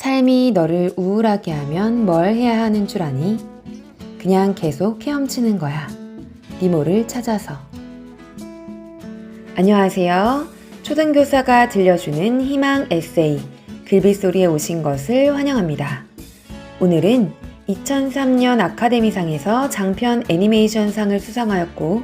삶이 너를 우울하게 하면 뭘 해야 하는 줄 아니? 그냥 계속 헤엄치는 거야. 니모를 찾아서. 안녕하세요. 초등교사가 들려주는 희망 에세이 글빗소리에 오신 것을 환영합니다. 오늘은 2003년 아카데미상에서 장편 애니메이션상을 수상하였고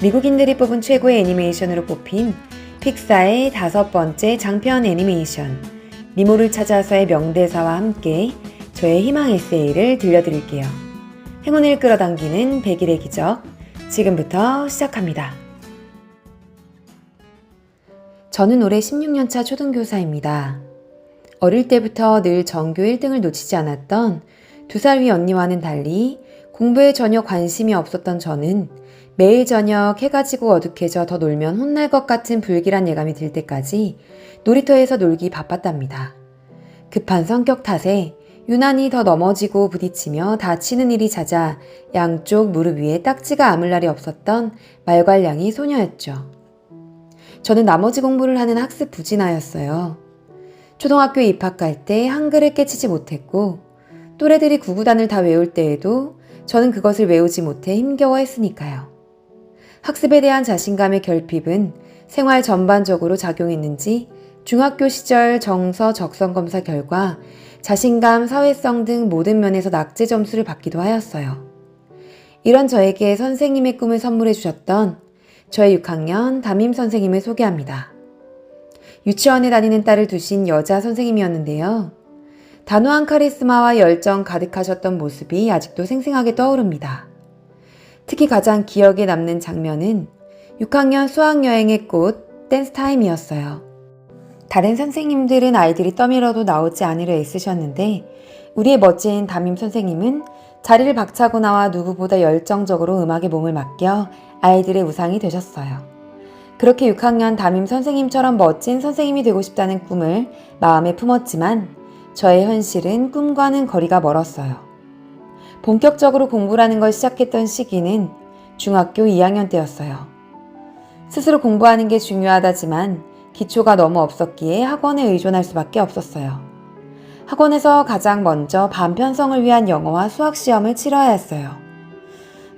미국인들이 뽑은 최고의 애니메이션으로 뽑힌 픽사의 다섯 번째 장편 애니메이션 니모를 찾아서의 명대사와 함께 저의 희망 에세이를 들려드릴게요. 행운을 끌어당기는 100일의 기적 지금부터 시작합니다. 저는 올해 16년차 초등교사입니다. 어릴 때부터 늘 전교 1등을 놓치지 않았던 두 살 위 언니와는 달리 공부에 전혀 관심이 없었던 저는 매일 저녁 해가 지고 어둑해져 더 놀면 혼날 것 같은 불길한 예감이 들 때까지 놀이터에서 놀기 바빴답니다. 급한 성격 탓에 유난히 더 넘어지고 부딪히며 다치는 일이 잦아 양쪽 무릎 위에 딱지가 아물 날이 없었던 말괄량이 소녀였죠. 저는 나머지 공부를 하는 학습 부진하였어요. 초등학교 입학할 때 한글을 깨치지 못했고 또래들이 구구단을 다 외울 때에도 저는 그것을 외우지 못해 힘겨워했으니까요. 학습에 대한 자신감의 결핍은 생활 전반적으로 작용했는지 중학교 시절 정서 적성 검사 결과 자신감, 사회성 등 모든 면에서 낙제 점수를 받기도 하였어요. 이런 저에게 선생님의 꿈을 선물해 주셨던 저의 6학년 담임 선생님을 소개합니다. 유치원에 다니는 딸을 두신 여자 선생님이었는데요. 단호한 카리스마와 열정 가득하셨던 모습이 아직도 생생하게 떠오릅니다. 특히 가장 기억에 남는 장면은 6학년 수학여행의 꽃 댄스 타임이었어요. 다른 선생님들은 아이들이 떠밀어도 나오지 않으려 애쓰셨는데 우리의 멋진 담임 선생님은 자리를 박차고 나와 누구보다 열정적으로 음악에 몸을 맡겨 아이들의 우상이 되셨어요. 그렇게 6학년 담임 선생님처럼 멋진 선생님이 되고 싶다는 꿈을 마음에 품었지만 저의 현실은 꿈과는 거리가 멀었어요. 본격적으로 공부라는 걸 시작했던 시기는 중학교 2학년 때였어요. 스스로 공부하는 게 중요하다지만 기초가 너무 없었기에 학원에 의존할 수밖에 없었어요. 학원에서 가장 먼저 반편성을 위한 영어와 수학 시험을 치러야 했어요.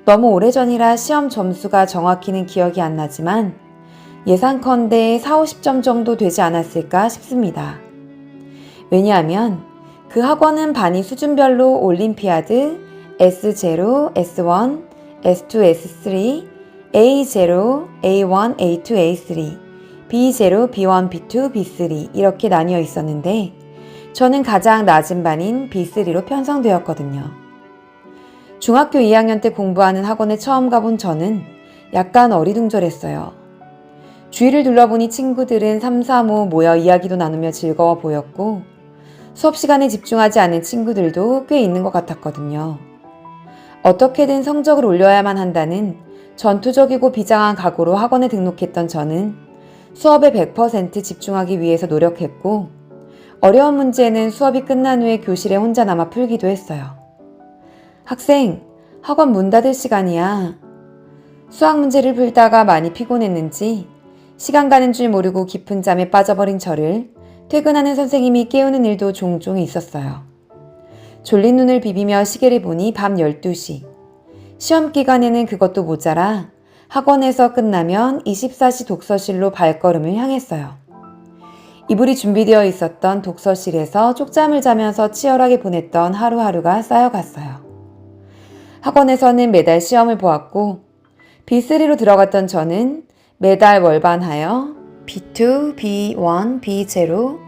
너무 오래전이라 시험 점수가 정확히는 기억이 안 나지만 예상컨대 4, 50점 정도 되지 않았을까 싶습니다. 왜냐하면 그 학원은 반이 수준별로 올림피아드, S0, S1, S2, S3, A0, A1, A2, A3, B0, B1, B2, B3 이렇게 나뉘어 있었는데 저는 가장 낮은 반인 B3로 편성되었거든요. 중학교 2학년 때 공부하는 학원에 처음 가본 저는 약간 어리둥절했어요. 주위를 둘러보니 친구들은 3, 4, 5 모여 이야기도 나누며 즐거워 보였고 수업 시간에 집중하지 않는 친구들도 꽤 있는 것 같았거든요. 어떻게든 성적을 올려야만 한다는 전투적이고 비장한 각오로 학원에 등록했던 저는 수업에 100% 집중하기 위해서 노력했고 어려운 문제는 수업이 끝난 후에 교실에 혼자 남아 풀기도 했어요. 학생, 학원 문 닫을 시간이야. 수학 문제를 풀다가 많이 피곤했는지 시간 가는 줄 모르고 깊은 잠에 빠져버린 저를 퇴근하는 선생님이 깨우는 일도 종종 있었어요. 졸린 눈을 비비며 시계를 보니 밤 12시. 시험 기간에는 그것도 모자라 학원에서 끝나면 24시 독서실로 발걸음을 향했어요. 이불이 준비되어 있었던 독서실에서 쪽잠을 자면서 치열하게 보냈던 하루하루가 쌓여갔어요. 학원에서는 매달 시험을 보았고 B3로 들어갔던 저는 매달 월반하여 B2, B1, B0,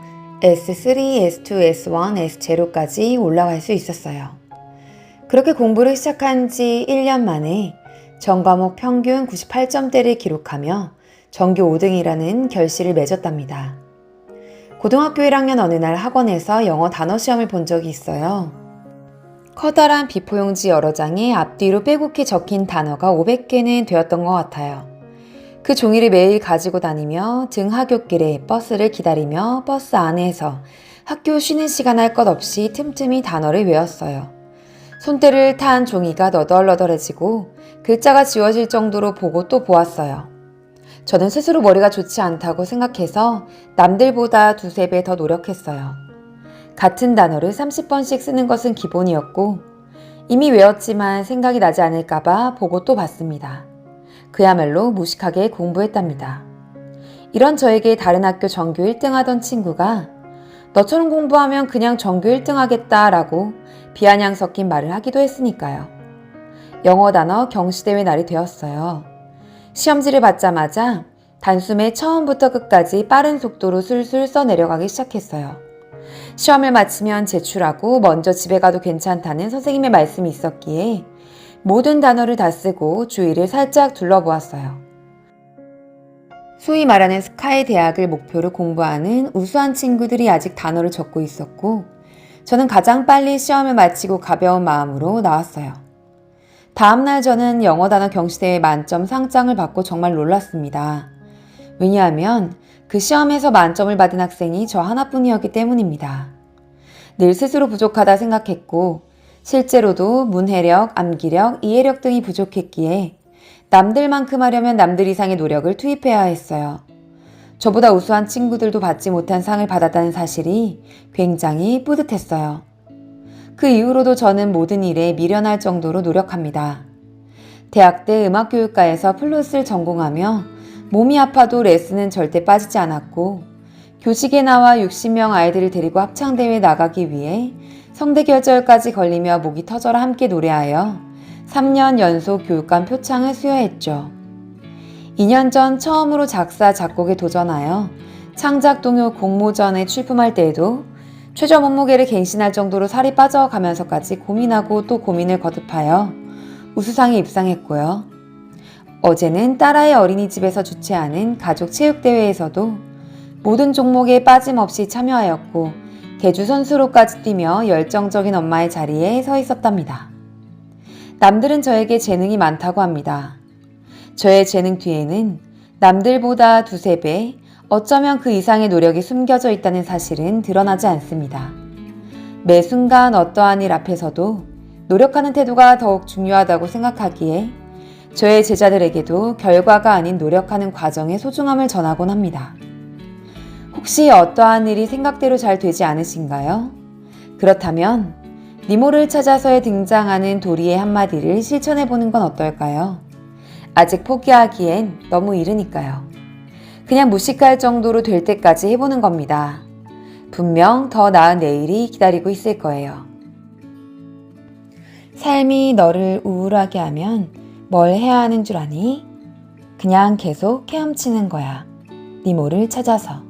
S3, S2, S1, S0까지 올라갈 수 있었어요. 그렇게 공부를 시작한 지 1년 만에 전 과목 평균 98점대를 기록하며 전교 5등이라는 결실을 맺었답니다. 고등학교 1학년 어느 날 학원에서 영어 단어 시험을 본 적이 있어요. 커다란 비포용지 여러 장에 앞뒤로 빼곡히 적힌 단어가 500개는 되었던 것 같아요. 그 종이를 매일 가지고 다니며 등하굣길에 버스를 기다리며 버스 안에서 학교 쉬는 시간 할 것 없이 틈틈이 단어를 외웠어요. 손때를 탄 종이가 너덜너덜해지고 글자가 지워질 정도로 보고 또 보았어요. 저는 스스로 머리가 좋지 않다고 생각해서 남들보다 두세 배 더 노력했어요. 같은 단어를 30번씩 쓰는 것은 기본이었고 이미 외웠지만 생각이 나지 않을까봐 보고 또 봤습니다. 그야말로 무식하게 공부했답니다. 이런 저에게 다른 학교 전교 1등 하던 친구가 너처럼 공부하면 그냥 전교 1등 하겠다라고 비아냥 섞인 말을 하기도 했으니까요. 영어 단어 경시대회 날이 되었어요. 시험지를 받자마자 단숨에 처음부터 끝까지 빠른 속도로 술술 써내려가기 시작했어요. 시험을 마치면 제출하고 먼저 집에 가도 괜찮다는 선생님의 말씀이 있었기에 모든 단어를 다 쓰고 주위를 살짝 둘러보았어요. 소위 말하는 스카이 대학을 목표로 공부하는 우수한 친구들이 아직 단어를 적고 있었고, 저는 가장 빨리 시험을 마치고 가벼운 마음으로 나왔어요. 다음날 저는 영어 단어 경시대회 만점 상장을 받고 정말 놀랐습니다. 왜냐하면 그 시험에서 만점을 받은 학생이 저 하나뿐이었기 때문입니다. 늘 스스로 부족하다 생각했고, 실제로도 문해력, 암기력, 이해력 등이 부족했기에 남들만큼 하려면 남들 이상의 노력을 투입해야 했어요. 저보다 우수한 친구들도 받지 못한 상을 받았다는 사실이 굉장히 뿌듯했어요. 그 이후로도 저는 모든 일에 미련할 정도로 노력합니다. 대학 때 음악교육과에서 플룻을 전공하며 몸이 아파도 레슨은 절대 빠지지 않았고 교직에 나와 60명 아이들을 데리고 합창대회에 나가기 위해 성대결절까지 걸리며 목이 터져라 함께 노래하여 3년 연속 교육감 표창을 수여했죠. 2년 전 처음으로 작사, 작곡에 도전하여 창작 동요 공모전에 출품할 때에도 최저 몸무게를 갱신할 정도로 살이 빠져가면서까지 고민하고 또 고민을 거듭하여 우수상에 입상했고요. 어제는 딸아이 어린이집에서 주최하는 가족 체육대회에서도 모든 종목에 빠짐없이 참여하였고 대주 선수로까지 뛰며 열정적인 엄마의 자리에 서 있었답니다. 남들은 저에게 재능이 많다고 합니다. 저의 재능 뒤에는 남들보다 두세 배, 어쩌면 그 이상의 노력이 숨겨져 있다는 사실은 드러나지 않습니다. 매 순간 어떠한 일 앞에서도 노력하는 태도가 더욱 중요하다고 생각하기에 저의 제자들에게도 결과가 아닌 노력하는 과정의 소중함을 전하곤 합니다. 혹시 어떠한 일이 생각대로 잘 되지 않으신가요? 그렇다면 니모를 찾아서에 등장하는 도리의 한마디를 실천해 보는 건 어떨까요? 아직 포기하기엔 너무 이르니까요. 그냥 무식할 정도로 될 때까지 해보는 겁니다. 분명 더 나은 내일이 기다리고 있을 거예요. 삶이 너를 우울하게 하면 뭘 해야 하는 줄 아니? 그냥 계속 헤엄치는 거야. 니모를 찾아서.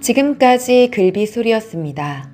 지금까지 글비 소리였습니다.